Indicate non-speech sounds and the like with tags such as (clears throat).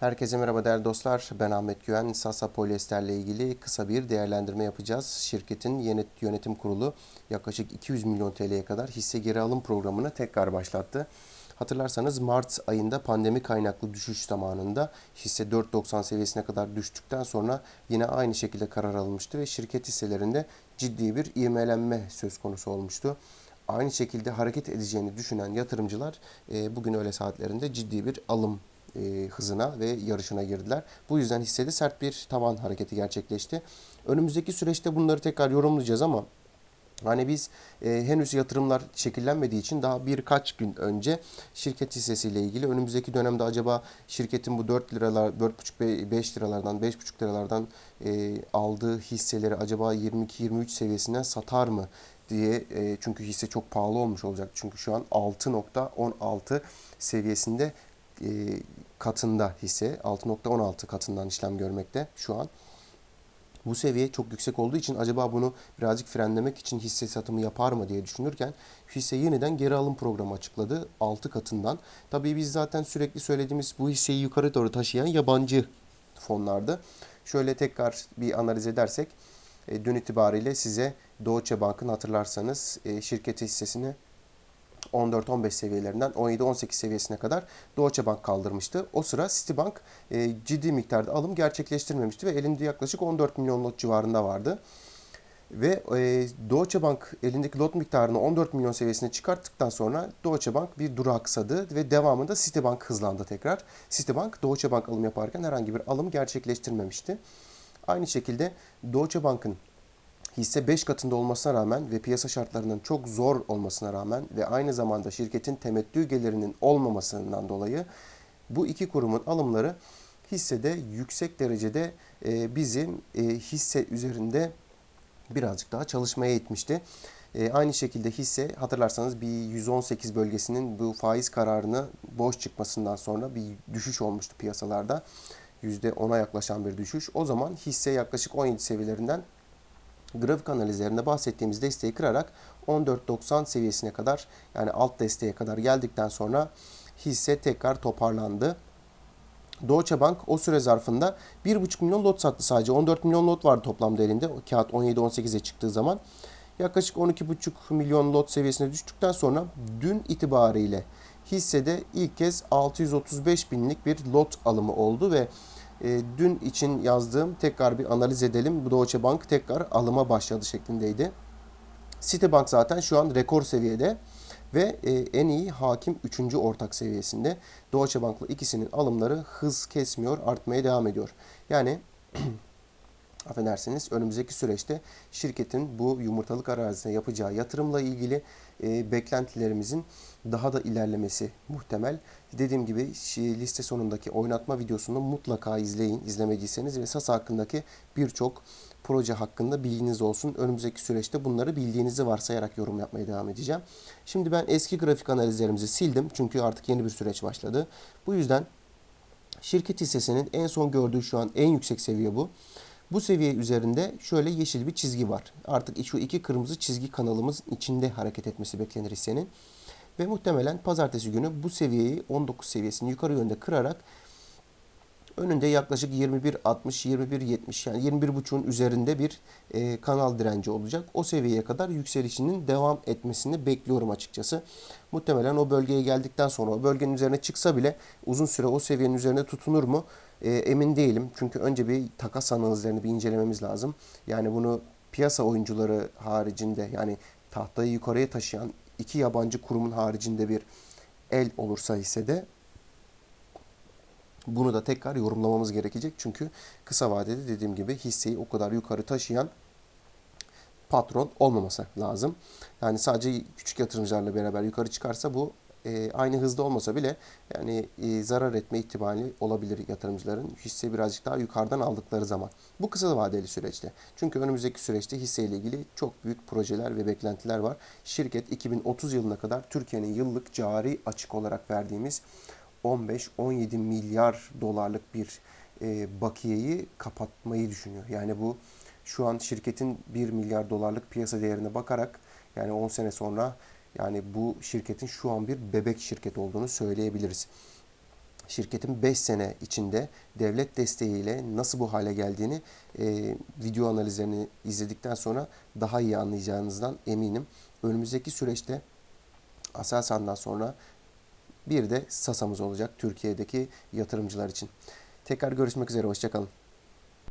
Herkese merhaba değerli dostlar. Ben Ahmet Güven. Sasa Polyester ile ilgili kısa bir değerlendirme yapacağız. Şirketin yönet- yönetim kurulu yaklaşık 200 milyon TL'ye kadar hisse geri alım programını tekrar başlattı. Hatırlarsanız Mart ayında pandemi kaynaklı düşüş zamanında hisse 4.90 seviyesine kadar düştükten sonra yine aynı şekilde karar alınmıştı ve şirket hisselerinde ciddi bir ivmelenme söz konusu olmuştu aynı şekilde hareket edeceğini düşünen yatırımcılar e, bugün öğle saatlerinde ciddi bir alım e, hızına ve yarışına girdiler. Bu yüzden hissede sert bir tavan hareketi gerçekleşti. Önümüzdeki süreçte bunları tekrar yorumlayacağız ama Hani biz e, henüz yatırımlar şekillenmediği için daha birkaç gün önce şirket hissesiyle ilgili önümüzdeki dönemde acaba şirketin bu 4 liralar, 4,5 5 liralardan, 5,5 liralardan e, aldığı hisseleri acaba 22-23 seviyesinden satar mı diye e, çünkü hisse çok pahalı olmuş olacak. Çünkü şu an 6.16 seviyesinde e, katında hisse 6.16 katından işlem görmekte şu an. Bu seviye çok yüksek olduğu için acaba bunu birazcık frenlemek için hisse satımı yapar mı diye düşünürken hisse yeniden geri alım programı açıkladı 6 katından. Tabii biz zaten sürekli söylediğimiz bu hisseyi yukarı doğru taşıyan yabancı fonlardı. Şöyle tekrar bir analiz edersek e, dün itibariyle size Deutsche Bank'ın hatırlarsanız e, şirketi hissesini 14-15 seviyelerinden 17-18 seviyesine kadar Deutsche Bank kaldırmıştı. O sıra Citibank e, ciddi miktarda alım gerçekleştirmemişti ve elinde yaklaşık 14 milyon lot civarında vardı. Ve e, Deutsche Bank elindeki lot miktarını 14 milyon seviyesine çıkarttıktan sonra Deutsche Bank bir duraksadı ve devamında Citibank hızlandı tekrar. Citibank Deutsche Bank alım yaparken herhangi bir alım gerçekleştirmemişti. Aynı şekilde Deutsche Bank'ın hisse 5 katında olmasına rağmen ve piyasa şartlarının çok zor olmasına rağmen ve aynı zamanda şirketin temettü gelirinin olmamasından dolayı bu iki kurumun alımları hissede yüksek derecede e, bizim e, hisse üzerinde birazcık daha çalışmaya itmişti. E, aynı şekilde hisse hatırlarsanız bir 118 bölgesinin bu faiz kararını boş çıkmasından sonra bir düşüş olmuştu piyasalarda. %10'a yaklaşan bir düşüş. O zaman hisse yaklaşık 17 seviyelerinden grafik analizlerinde bahsettiğimiz desteği kırarak 14.90 seviyesine kadar yani alt desteğe kadar geldikten sonra hisse tekrar toparlandı. Deutsche Bank o süre zarfında 1,5 milyon lot sattı sadece. 14 milyon lot vardı toplamda elinde. O kağıt 17-18'e çıktığı zaman. Yaklaşık 12,5 milyon lot seviyesine düştükten sonra dün itibariyle hissede ilk kez 635 binlik bir lot alımı oldu ve e, dün için yazdığım tekrar bir analiz edelim. Bu Deutsche Bank tekrar alıma başladı şeklindeydi. Citibank zaten şu an rekor seviyede ve e, en iyi hakim 3. ortak seviyesinde. Deutsche Bank'la ikisinin alımları hız kesmiyor, artmaya devam ediyor. Yani (clears throat) affedersiniz önümüzdeki süreçte şirketin bu yumurtalık arazisine yapacağı yatırımla ilgili e, beklentilerimizin daha da ilerlemesi muhtemel. Dediğim gibi liste sonundaki oynatma videosunu mutlaka izleyin izlemediyseniz ve SAS hakkındaki birçok proje hakkında bilginiz olsun. Önümüzdeki süreçte bunları bildiğinizi varsayarak yorum yapmaya devam edeceğim. Şimdi ben eski grafik analizlerimizi sildim çünkü artık yeni bir süreç başladı. Bu yüzden şirket hissesinin en son gördüğü şu an en yüksek seviye bu. Bu seviye üzerinde şöyle yeşil bir çizgi var. Artık şu iki kırmızı çizgi kanalımız içinde hareket etmesi beklenir hissenin. Ve muhtemelen pazartesi günü bu seviyeyi 19 seviyesini yukarı yönde kırarak önünde yaklaşık 21.60-21.70 yani 21.5'un üzerinde bir e, kanal direnci olacak. O seviyeye kadar yükselişinin devam etmesini bekliyorum açıkçası. Muhtemelen o bölgeye geldikten sonra o bölgenin üzerine çıksa bile uzun süre o seviyenin üzerine tutunur mu? E, emin değilim. Çünkü önce bir takas analizlerini bir incelememiz lazım. Yani bunu piyasa oyuncuları haricinde yani tahtayı yukarıya taşıyan iki yabancı kurumun haricinde bir el olursa hissede bunu da tekrar yorumlamamız gerekecek. Çünkü kısa vadede dediğim gibi hisseyi o kadar yukarı taşıyan patron olmaması lazım. Yani sadece küçük yatırımcılarla beraber yukarı çıkarsa bu e, aynı hızda olmasa bile yani e, zarar etme ihtimali olabilir yatırımcıların hisse birazcık daha yukarıdan aldıkları zaman. Bu kısa vadeli süreçte. Çünkü önümüzdeki süreçte hisseyle ilgili çok büyük projeler ve beklentiler var. Şirket 2030 yılına kadar Türkiye'nin yıllık cari açık olarak verdiğimiz 15-17 milyar dolarlık bir e, bakiyeyi kapatmayı düşünüyor. Yani bu şu an şirketin 1 milyar dolarlık piyasa değerine bakarak yani 10 sene sonra yani bu şirketin şu an bir bebek şirket olduğunu söyleyebiliriz. Şirketin 5 sene içinde devlet desteğiyle nasıl bu hale geldiğini e, video analizlerini izledikten sonra daha iyi anlayacağınızdan eminim. Önümüzdeki süreçte Aselsan'dan sonra bir de SASA'mız olacak Türkiye'deki yatırımcılar için. Tekrar görüşmek üzere, hoşçakalın.